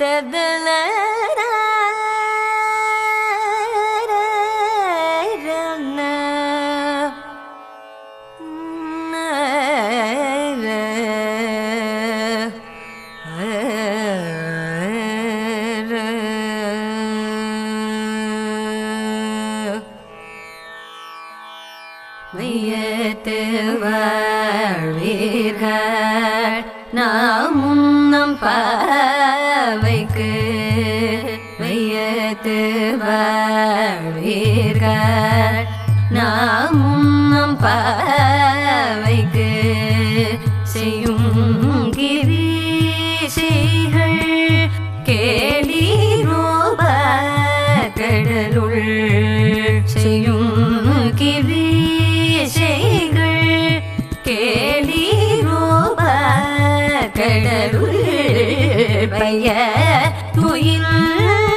تبلغ மையத்து வாழ்வீர்கள் நாமும் நம் பாவைக்கு செய்யும் கிரீசைகள். கேலி ரூப கடலுள் செய்யும் கிரீசைகள். கேலி ரூப கடலுள் பைய துயில்ந்த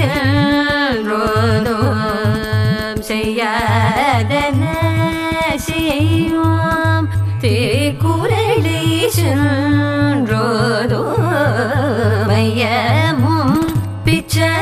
சென்றோதோம் செய்யாதன செய்யோம் தேக்குரளி சென்றோதோ மையமும் பிச்சை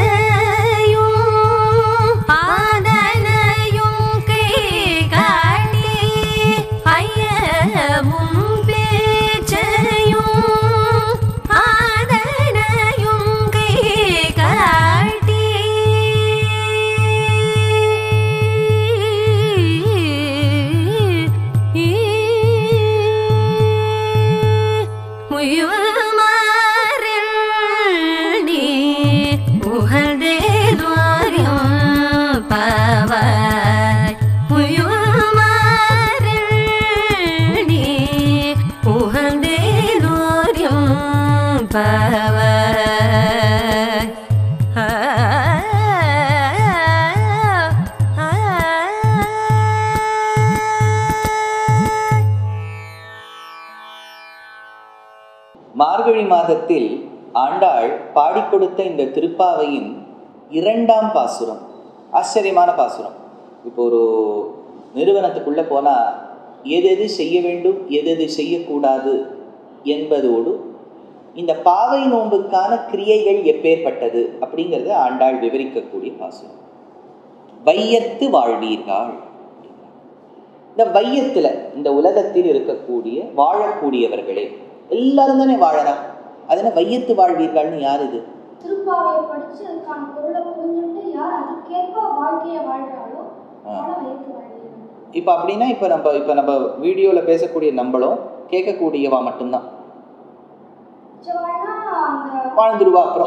மார்கழி மாதத்தில் ஆண்டாள் பாடிக் கொடுத்த இந்த திருப்பாவையின் இரண்டாம் பாசுரம் ஆச்சரியமான பாசுரம். இப்போ ஒரு நிறுவனத்துக்குள்ளே போனால் எதெது செய்ய வேண்டும் எதெது செய்யக்கூடாது என்பதோடு இந்த பாவை நோன்புக்கான கிரியைகள் எப்பேற்பட்டது அப்படிங்கிறத ஆண்டாள் விவரிக்கக்கூடிய பாசுரம். வையத்து வாழ்வீர்கள். இந்த வையத்தில் இந்த உலகத்தில் இருக்கக்கூடிய வாழக்கூடியவர்களே எல்லாரும் தானே வாழறான் அதனால வையத்து வாழ்வீர்கள்னு யார் இது? இப்போ அப்படின்னா இப்போ நம்ம இப்போ நம்ம வீடியோவில் பேசக்கூடிய நம்மளும் கேட்கக்கூடியவா மட்டும்தான். இருக்காளோ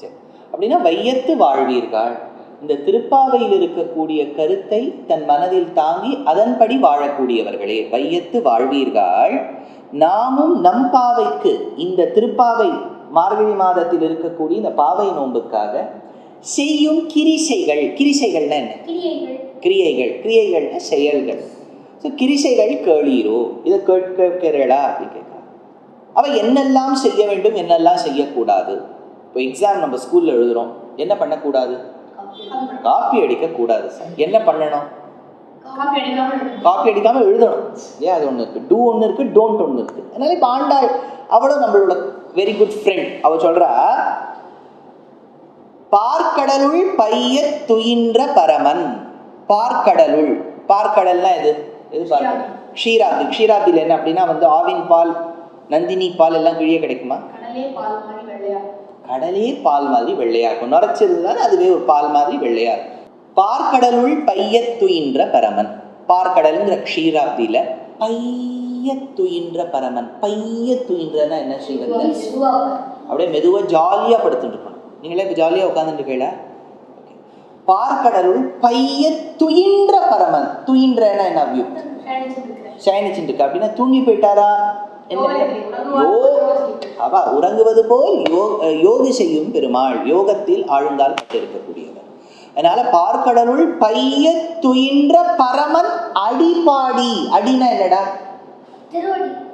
சரி அப்படின்னா வையத்து வாழ்வீர்கள். இந்த திருப்பாவையில் இருக்கக்கூடிய கருத்தை தன் மனதில் தாங்கி அதன்படி வாழக்கூடியவர்களே வையத்து வாழ்வீர்கள். நாமும் நம் பாவைக்கு இந்த திருப்பாவை மார்கழி மாதத்தில் இருக்கக்கூடிய இந்த பாவை நோன்புக்காக செய்யும் கிரிசைகள் கிரிசைகள்னா என்ன? கிரியைகள் கிரியைகள்னா செயல்கள். ஸோ கிரிசைகள் கேளீரோ? இதை கேட்கிறீர்களா? அப்படின்னு கேட்குறாங்க அவள் என்னெல்லாம் செய்ய வேண்டும் என்னெல்லாம் செய்யக்கூடாது? இப்போ எக்ஸாம் நம்ம ஸ்கூலில் எழுதுகிறோம் என்ன பண்ணக்கூடாது? காப்பி அடிக்கக்கூடாது சார் என்ன பண்ணணும்? காப்பி காப்பி அடிக்காமல் எழுதணும். ஏன் அது ஒன்று இருக்குது டூ ஒன்று இருக்குது டோன்ட் ஒன்று இருக்குது அதனால இப்போ ஆண்டாள் அவளும் நம்மளோட வெரி குட் ஃப்ரெண்ட் அவள் சொல்கிறா பார்க்கடலுள் பைய துயின்ற பரமன் பார்க்கடலுள். பார்க்கடல்னா எது? எது பார்க்கடல்? க்ஷீராப்தி க்ஷீராப்தியில் என்ன அப்படின்னா வந்து ஆவின் பால் நந்தினி பால் எல்லாம் கிழிய கிடைக்குமா? கடலே பால் மாதிரி வெள்ளையா இருக்கும். நுரைச்சிருந்தால் அதுவே ஒரு பால் மாதிரி வெள்ளையா இருக்கும். பார்க்கடலுள் பையத் துயின்ற பரமன். பார்க்கடலுங்கிற க்ஷீராப்தியில பையத் துயின்ற பரமன் பையத் துயின்றன்னா என்ன ஸ்ரீவந்த அப்படியே மெதுவா ஜாலியா படுத்துட்டு இருக்கணும் நீங்களே இப்போ ஜாலியா உட்காந்துட்டு இருக்கீங்களா பார்க்கடலுள் பையத் துயின்ற பரமன். துயின்றன்னா என்ன வியூ சயனிச்சுட்டு அப்படின்னா தூங்கி போயிட்டாரா? அவா உறங்குவது போல் யோகி செய்யும் பெருமாள். யோகத்தில் ஆழ்ந்தால் இருக்கக்கூடியவர் அதனால பார்க்கடலுள் பைய துயின்ற பரமன் அடிபாடி. அடினா என்னடா?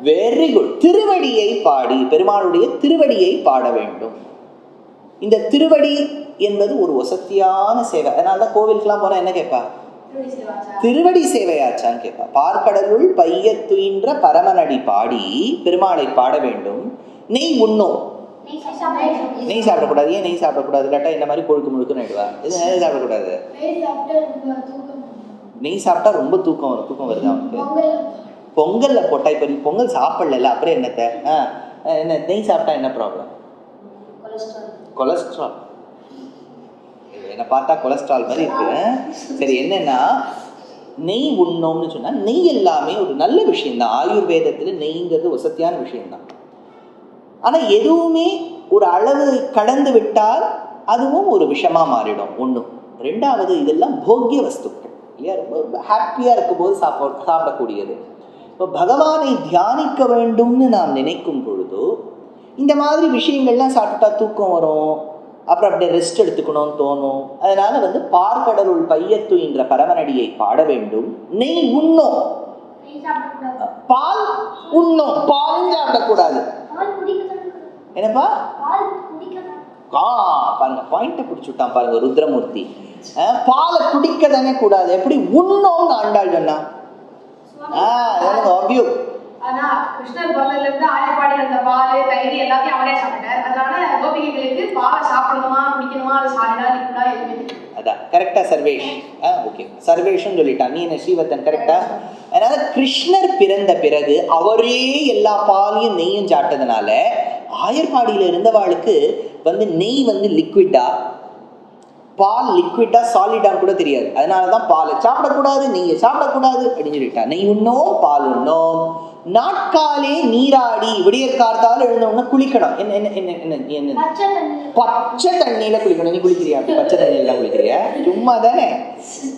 வெரி குட் திருவடியை பாடி. பெருமாளுடைய திருவடியை பாட வேண்டும். இந்த திருவடி என்பது ஒரு வசத்தியான சேவை. அதனால தான் கோவிலுக்கெல்லாம் போனா என்ன கேட்பா? திருவடி சேவையாச்சான்னு கேட்பா. பார்க்கடலுள் பைய துயின்ற பரமனடி பாடி பெருமாளை பாட வேண்டும். நெய் உண்ணும். நெய் சாப்பிடக்கூடாது. ஏன் நெய் சாப்பிடக்கூடாது? இல்லாட்டா இந்த மாதிரி கொழுக்கு முழுக்குன்னு ஆயிடுவா? இது நெய் சாப்பிடக்கூடாது? நெய் சாப்பிட்டு ரொம்ப தூக்கம் வரும். தூக்கம் வருது அவனுக்கு பொங்கல் பொங்கல்ல போட்டா இப்போ நீ பொங்கல் சாப்பிடல அப்புறம் என்னத்த? என்ன நெய் சாப்பிட்டா என்ன ப்ராப்ளம் கொலஸ்ட்ரால். என்னை பார்த்தா கொலஸ்ட்ரால் மாதிரி இருக்கு. சரி என்னன்னா நெய் உண்ணோம்னு சொன்னா நெய் எல்லாமே ஒரு நல்ல விஷயம்தான். ஆயுர்வேதத்துல நெய்ங்கிறது வசத்தியான விஷயம்தான். ஆனா எதுவுமே ஒரு அளவு கடந்து விட்டால் அதுவும் ஒரு விஷமா மாறிடும் ஒண்ணும் ரெண்டாவது இதெல்லாம் போக்கிய வஸ்துக்கள். இல்லையா? ரொம்ப ஹாப்பியாக இருக்கும்போது சாப்பிட சாப்பிடக்கூடியது. இப்போ பகவானை தியானிக்க வேண்டும்னு நாம் நினைக்கும் பொழுது இந்த மாதிரி விஷயங்கள்லாம் சாப்பிட்டா தூக்கம் வரும். அப்புறம் அப்படியே ரெஸ்ட் எடுத்துக்கணும்னு தோணும். அதனால வந்து பார்க்கடலுள் பையத்து என்ற பரமனடியை பாட வேண்டும். நெய் உண்ணும். சாப்பிடக்கூடாது. பால் உண்ணும். சாப்பிடக்கூடாது. பால் குடிக்கத்தான் என்னப்பா? ஆ பாருங்க பாயிண்ட்டை பிடிச்சுட்டான் பாருங்க ருத்ரமூர்த்தி. பாலை குடிக்க தானே கூடாது. எப்படி உண்ணோம்னு ஆண்டாள் சொன்னா. ஆ அபியூ ஆனா கிருஷ்ணர் பிறந்ததுல இருந்து ஆயப்பாடி அந்த பால் தயிர் எல்லாத்தையும் அவரே சாப்பிட்டார். அதனால கோபிகைகளுக்கு பாலை சாப்பிடணுமா குடிக்கணுமா அது சாலிடா லிக்விடா எதுவுமே அதான் கரெக்டா சர்வேஷ். ஆ ஓகே சர்வேஷும் சொல்லிட்டான். நீ என்ன ஸ்ரீவத்தன் கரெக்டா அதனால கிருஷ்ணர் பிறந்த பிறகு அவரே எல்லா பாலையும் நெய்யும் சாப்பிட்டதுனால ஆயர்பாடியில இருந்தவாளுக்கு வந்து நெய் வந்து லிக்விட்டா பால் லிக்விட்டா சாலிடான்னு கூட தெரியாது. அதனால தான் பாலை சாப்பிடக்கூடாது நெய்யை சாப்பிடக்கூடாது அப்படின்னு சொல்லிட்டா நெய் உண்ணோம் பால் உண்ணோம். நாட்காலே நீராடி விடியற் கார்த்தால எழுந்த உடனே குளிக்கணும். என்ன என்ன என்ன என்ன என்ன? பச்சை தண்ணி. பச்சை தண்ணியில குளிக்கணும். நீ குளிக்கிறியா? பச்சை தண்ணியில குளிக்கிறியா? சும்மா தானே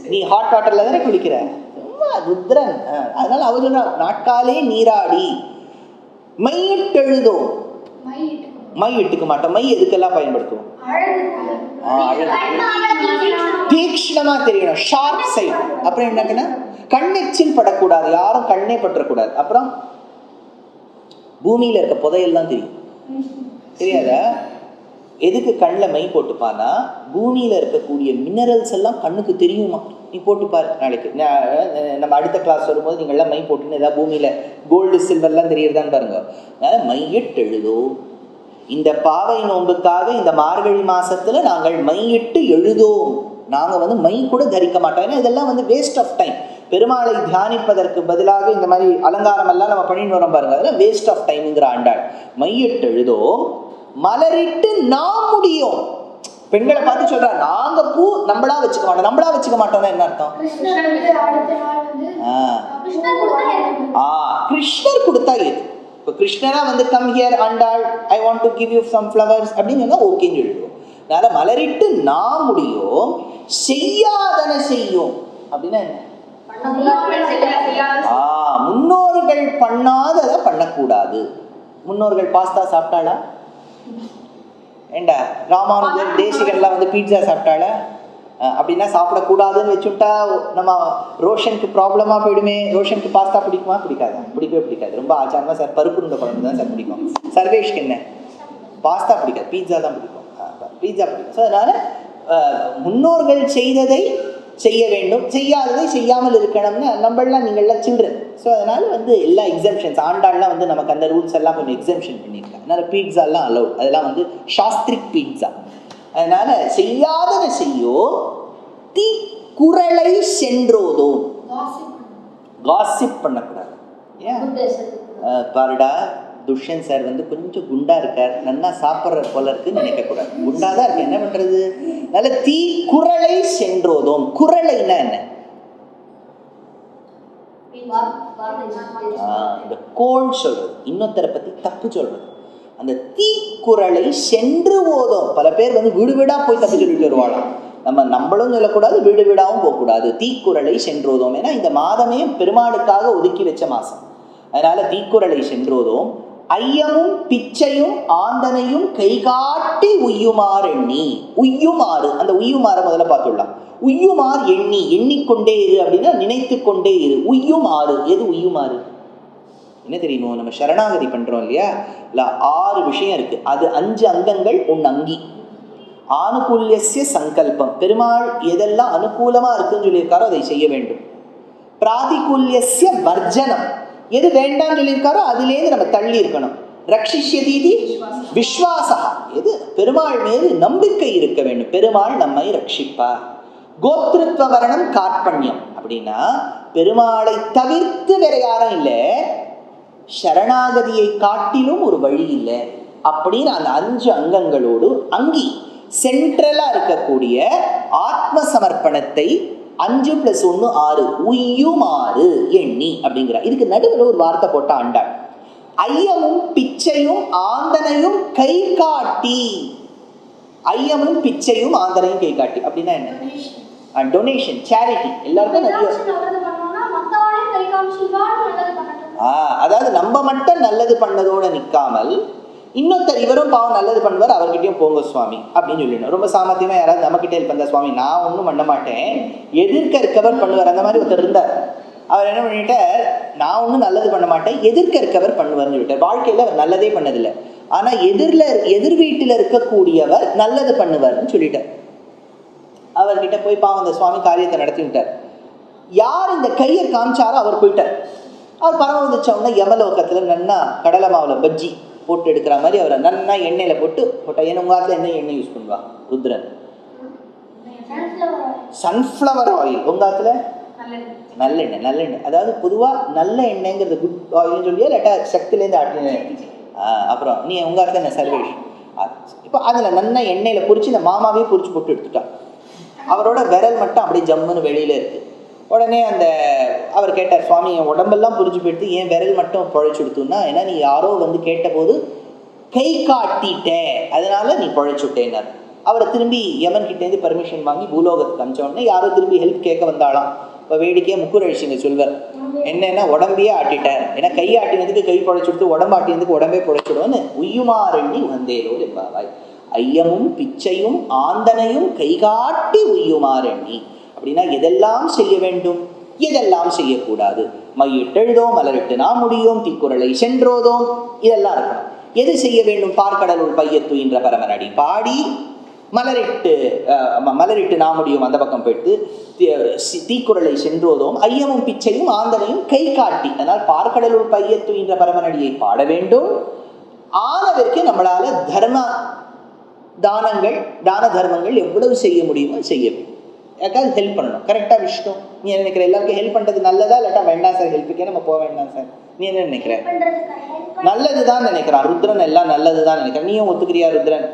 நீ ஹாட் வாட்டர்ல தானே குளிக்கிற? சும்மா ருத்ரன். அதனால அவர் சொன்னா, நாட்காலே நீராடி மையிட்டெழுதோம் மை இட்டுக்கணும் மை இட்டுக்க மாட்டோம். மை எதுக்கெல்லாம் பயன்படுத்துவோம். தீக்ஷ்ணமா தெரியணும். ஷார்ப் சைட் அப்புறம் என்னங்கன்னா கண்ணெச்சில் படக்கூடாது. யாரும் கண்ணே பற்றக்கூடாது. அப்புறம் பூமியில இருக்க புதையெல்லாம் தெரியும். தெரியாத? எதுக்கு கண்ணில் மை போட்டுப்பானா பூமியில இருக்கக்கூடிய மினரல்ஸ் எல்லாம் கண்ணுக்கு தெரியுமா? நீ போட்டுப்பாரு நாளைக்கு. நம்ம அடுத்த கிளாஸ் வரும்போது நீங்க எல்லாம் மை போட்டுன்னு ஏதாவது பூமியில கோல்டு சில்வர்லாம் தெரியறதான்னு பாருங்க. அதனால மையிட்டு எழுதோ இந்த பாவை நோன்புக்காக இந்த மார்கழி மாசத்துல நாங்கள் மையிட்டு எழுதோம் நாங்கள் வந்து மை கூட தரிக்க மாட்டோம். ஏன்னா இதெல்லாம் வந்து வேஸ்ட் ஆஃப் டைம் பெருமாளை தியானிப்பதற்கு பதிலாக இந்த மாதிரி அலங்காரம் எல்லாம் நம்ம பண்ணிட்டு வரோம் பாருங்க. அதெல்லாம் வேஸ்ட் ஆஃப் டைம்ங்கிற ஆண்டாள். மையிட்டு எழுதோம் மலரிட்டு நாம் முடியும். பெண்களை பார்த்து சொல்றா நாங்க பூ நம்மளா வச்சுக்க மாட்டோம். நம்மளா வச்சுக்க மாட்டோம்னா என்ன அர்த்தம்? ஆ. கிருஷ்ணர் கொடுத்தா எது? இப்போ கிருஷ்ணரா வந்து come here Andal I want to give you some flowers அப்படின்னு சொன்னா ஓகேன்னு சொல்லிடுவோம். அதனால மலரிட்டு நாம் முடியும் செய்யாதன செய்யும். அப்படின்னா என்ன? முன்னோர்கள் செய்ய- முன்னோர்கள் பண்ணாததை பண்ணக்கூடாது. முன்னோர்கள் பாஸ்தா சாப்பிட்டாளா? ஏண்டா ராமானுஜர் தேசிகன்லாம் வந்து பீட்சா சாப்பிட்டாளா? அப்படின்னா சாப்பிடக்கூடாதுன்னு வச்சுட்டா நம்ம ரோஷனுக்கு ப்ராப்ளமாக போயிடுமே. ரோஷனுக்கு பாஸ்தா பிடிக்குமா? பிடிக்காதா? பிடிக்கவே பிடிக்காது. ரொம்ப ஆச்சாரமாக சார் பருப்பு உருண்டை குழம்பு தான் சார் பிடிக்கும். சர்வேஷ்க்கு என்ன? பாஸ்தா பிடிக்காது. பீட்சா தான் பிடிக்கும். பீட்சா பிடிக்கும். ஸோ அதனால் முன்னோர்கள் செய்ததை செய்ய வேண்டும். செய்யாததை செய்யாமல் இருக்கணும்னு நம்மளாம் நீங்கள்லாம் சில்ட்ரன் ஸோ அதனால் வந்து எல்லா எக்ஸம்ஷன்ஸ் ஆண்டாள்லாம் வந்து நமக்கு அந்த ரூல்ஸ் எல்லாம் கொஞ்சம் எக்ஸம்ஷன் பண்ணியிருக்காங்க. அதனால் பீட்சாலாம் அலௌட் அதெல்லாம் வந்து சாஸ்திரிக் பீட்சா அதனால் செய்யாததை செய்யோ தீ குரலை சென்றோதோ. காசிப் பண்ணக்கூடாது. ஏன்? பாருடா. துஷ்யந்த் சார் வந்து கொஞ்சம் குண்டாக இருக்கார். நன்னா சாப்பிட்ற போல இருக்குன்னு நினைக்கக்கூடாது. குண்டாக தான் இருக்கு. என்ன பண்ணுறது நல்ல தீ குரலை சென்றோதோம். குரலைன்னா என்ன? இந்த கோல் சொல்றது. இன்னொருத்தரை பத்தி தப்பு சொல்றது. அந்த தீக்குறளை சென்று ஓதும் பல பேர் வந்து வீடு வீடா போய் தப்பு சொல்லிட்டு வருவாளாம். நம்ம நம்மளும் சொல்லக்கூடாது வீடு வீடாவும் போகக்கூடாது. தீக்குறளை சென்றோதோம். ஏன்னா இந்த மாதமே பெருமாளுக்காக ஒதுக்கி வச்ச மாசம் அதனால தீக்குறளை சென்றோதோம். ஐயமும் பிச்சையும் ஆந்தனையும் கைகாட்டி உய்யுமாறு எண்ணி உய்யுமாறு அந்த உய்யுமாற முதல்ல பார்த்துடலாம். உய்யுமாறு எண்ணி எண்ணிக்கொண்டே இரு அப்படின்னா நினைத்து கொண்டே இரு. உய்யுமாறு எது உய்யுமாறு? என்ன தெரியுமோ நம்ம சரணாகதி பண்றோம் இல்லையா? இல்ல ஆறு விஷயம் இருக்கு. அது அஞ்சு அங்கங்கள் உன் அங்கி. ஆனுகூல்யசிய சங்கல்பம். பெருமாள் எதெல்லாம் அனுகூலமா இருக்குன்னு சொல்லியிருக்காரோ அதை செய்ய வேண்டும். பிராதிகூல்யசிய வர்ஜனம். எது வேண்டாம்னு சொல்லியிருக்காரோ அதுலேருந்து நம்ம தள்ளி இருக்கணும் ரக்ஷிஷ்யதீதி விஸ்வாசா எது? பெருமாள் மீது நம்பிக்கை இருக்க வேண்டும். பெருமாள் நம்மை ரட்சிப்பார் கோத்திருத்வ வரணம் கார்பண்யம் அப்படின்னா பெருமாளை தவிர்த்து வேற யாரும் இல்லை. சரணாகதியை காட்டிலும் ஒரு வழி இல்லை. அப்படின்னு அந்த அஞ்சு அங்கங்களோடு அங்கி சென்ட்ரலாக இருக்கக்கூடிய ஆத்ம சமர்ப்பணத்தை அஞ்சு பிளஸ் ஒன்று ஆறு. உய்யுமாறு எண்ணி அப்படிங்கிற இதுக்கு நடுவில் ஒரு வார்த்தை போட்ட ஆண்டாள் ஐயமும் பிச்சையும் ஆந்தனையும் கை காட்டி ஐயமும் பிச்சையும் ஆந்தனையும் கை காட்டி அப்படின்னா என்ன? டொனேஷன் சேரிட்டி எல்லாருக்கும் நிறைய அதாவது நம்ம மட்டும் நல்லது பண்ணதோட நிற்காமல் இன்னொருத்தர் இவரும் பாவம் நல்லது பண்ணுவார் அவர்கிட்டயும் போங்க சுவாமி அப்படின்னு சொல்லிடணும். ரொம்ப சாமர்த்தியமா யாராவது நம்ம கிட்ட சுவாமி நான் ஒன்றும் பண்ண மாட்டேன். எதிர்க்க இருக்கவர் பண்ணுவார். அந்த மாதிரி ஒருத்தர் இருந்தார். அவர் என்ன பண்ணிட்டார்? நான் ஒன்றும் நல்லது பண்ண மாட்டேன் எதிர்க்க இருக்கவர் பண்ணுவார்னு சொல்லிட்டார். வாழ்க்கையில் அவர் நல்லதே பண்ணதில்லை. ஆனால் எதிரில் எதிர் வீட்டில் இருக்கக்கூடியவர் நல்லது பண்ணுவார்னு சொல்லிட்டார். அவர்கிட்ட போய் பாவம் அந்த சுவாமி காரியத்தை நடத்தி விட்டார். யார் இந்த கையை காமிச்சாரோ அவர் போயிட்டார். அவர் பரம வந்துச்சவங்க யமலோகத்தில் நன்னா கடலை மாவில் பஜ்ஜி போட்டு எடுக்கிற மாதிரி அவரை நன்னா எண்ணெயில் போட்டு போட்டால் ஏன்னா உங்கள் காலத்தில் என்ன எண்ணெய் யூஸ் பண்ணுவா? ருத்ரன். சன்ஃப்ளவர் ஆயில் உங்கள் காலத்தில்? நல்லெண்ணெய் நல்லெண்ணெய். அதாவது பொதுவாக நல்ல எண்ணெய்ங்கிறது குட் ஆயில்னு சொல்லியா இல்லாட்டா சக்திலேருந்து ஆட்டின அப்புறம் நீ உங்கள் காலத்தில் என்ன சர்வேஷ் இப்போ அதில் நல்ல எண்ணெயில் பொறிச்சு இந்த மாமாவே பொறிச்சு போட்டு எடுத்துட்டான் அவரோட விரல் மட்டும் அப்படியே ஜம்முன்னு வெளியில் இருக்குது உடனே அந்த அவர் கேட்டார் சுவாமி என் உடம்பெல்லாம் புரிஞ்சு போயிடுத்து ஏன் விரல் மட்டும் பொழைச்சு கொடுத்துன்னா ஏன்னா நீ யாரோ வந்து கேட்டபோது கை காட்டிட்ட. அதனால நீ பொழைச்சுட்டேன்னார் அவரை திரும்பி யமன் கிட்டேருந்து பர்மிஷன் வாங்கி பூலோகத்துக்கு அமிச்ச உடனே யாரோ திரும்பி ஹெல்ப் கேட்க வந்தாளாம். இப்போ வேடிக்கையாக முக்குரழிச்சிங்க சொல்வர். என்னென்னா உடம்பையே ஆட்டிட்டார். ஏன்னா கை ஆட்டினதுக்கு கை பொழைச்சு கொடுத்து உடம்பு ஆட்டினதுக்கு உடம்பே பொழைச்சிடுவோன்னு உய்யுமாறெண்ணி வந்தேலோ என்பாவாய் ஐயமும் பிச்சையும் ஆந்தனையும் கைகாட்டி உய்யுமாறெண்ணி. அப்படின்னா எதெல்லாம் செய்ய வேண்டும்? இதெல்லாம் செய்யக்கூடாது. மையிட்டெழுதோம் மலரிட்டு நாம் முடியும் தீக்குறளை சென்றோதோம். இதெல்லாம் இருக்கணும் எது செய்ய வேண்டும்? பார்க்கடலுள் பையத்துயின்ற பரமனடி பாடி மலரிட்டு மலரிட்டு நாமுடியும் அந்த பக்கம் போயிட்டு தி- சி- தீக்குறளை சென்றோதோம். ஐயமும் பிச்சையும் ஆந்தனையும் கை காட்டி அதனால் பார்க்கடலுள் பையத்துயின்ற பரமனடியை பாட வேண்டும். ஆனதற்கு நம்மளால தர்ம தானங்கள் தான தர்மங்கள் எவ்வளவு செய்ய முடியுமோ செய்ய வேண்டும். யாருக்காவது ஹெல்ப் பண்ணணும். கரெக்டாக விஷ்ணு நீ என்ன நினைக்கிற? எல்லாருக்கும் ஹெல்ப் பண்ணுறது நல்லதா இல்லாட்டா வேண்டாம் சார் ஹெல்ப்புக்கே நம்ம போக வேண்டாம் சார் நீ என்ன நினைக்கிற? ஹெல்ப் நல்லதுதான் நினைக்கிறான். ருத்ரன் எல்லாம் நல்லதுதான் நினைக்கிறான். நீயும் ஒத்துக்கிறியா ருத்ரன்?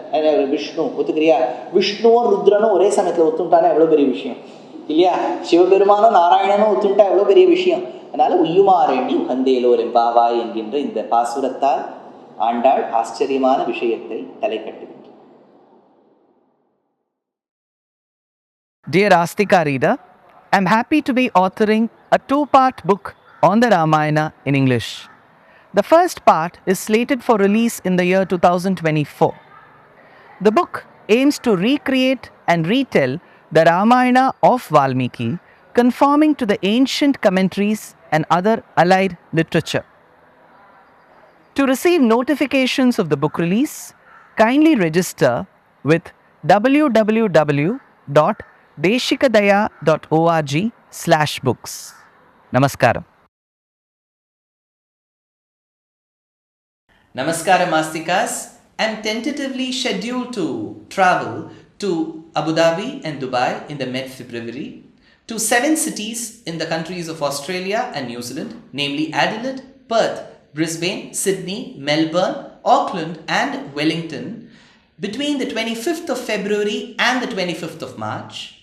விஷ்ணு ஒத்துக்கிறியா? விஷ்ணுவும் ருத்ரனும் ஒரே சமயத்துல ஒத்துட்டானா எவ்வளவு பெரிய விஷயம்? இல்லையா? சிவபெருமானும் நாராயணனும் ஒத்துட்டா எவ்வளவு பெரிய விஷயம்? அதனால உய்யுமாறேண்டி உகந்தேலோர் எம்பாவாய் என்கின்ற இந்த பாசுரத்தால் ஆண்டாள் ஆச்சரியமான விஷயத்தை தலை கட்டுகின்றார் Dear Astika reader, I'm happy to be authoring a two part book on the Ramayana in English. The first part is slated for release in the year 2024. The book aims to recreate and retell the Ramayana of Valmiki, conforming to the ancient commentaries and other allied literature. To receive notifications of the book release, kindly register with www.deshikadaya.org slash books. Namaskaram. Namaskaram Mastikas. I'm tentatively scheduled to travel to Abu Dhabi and Dubai in the mid February to seven cities in the countries of Australia and New Zealand, namely Adelaide, Perth, Brisbane, Sydney, Melbourne, Auckland, and Wellington between the 25th of February and the 25th of March.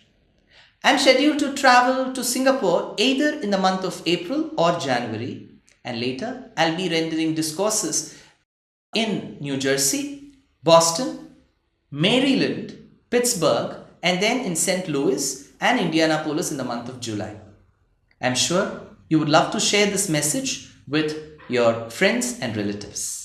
I'm scheduled to travel to Singapore either in the month of April or January, and later I'll be rendering discourses in New Jersey, Boston, Maryland, Pittsburgh, and then in St. Louis and Indianapolis in the month of July. I'm sure you would love to share this message with your friends and relatives.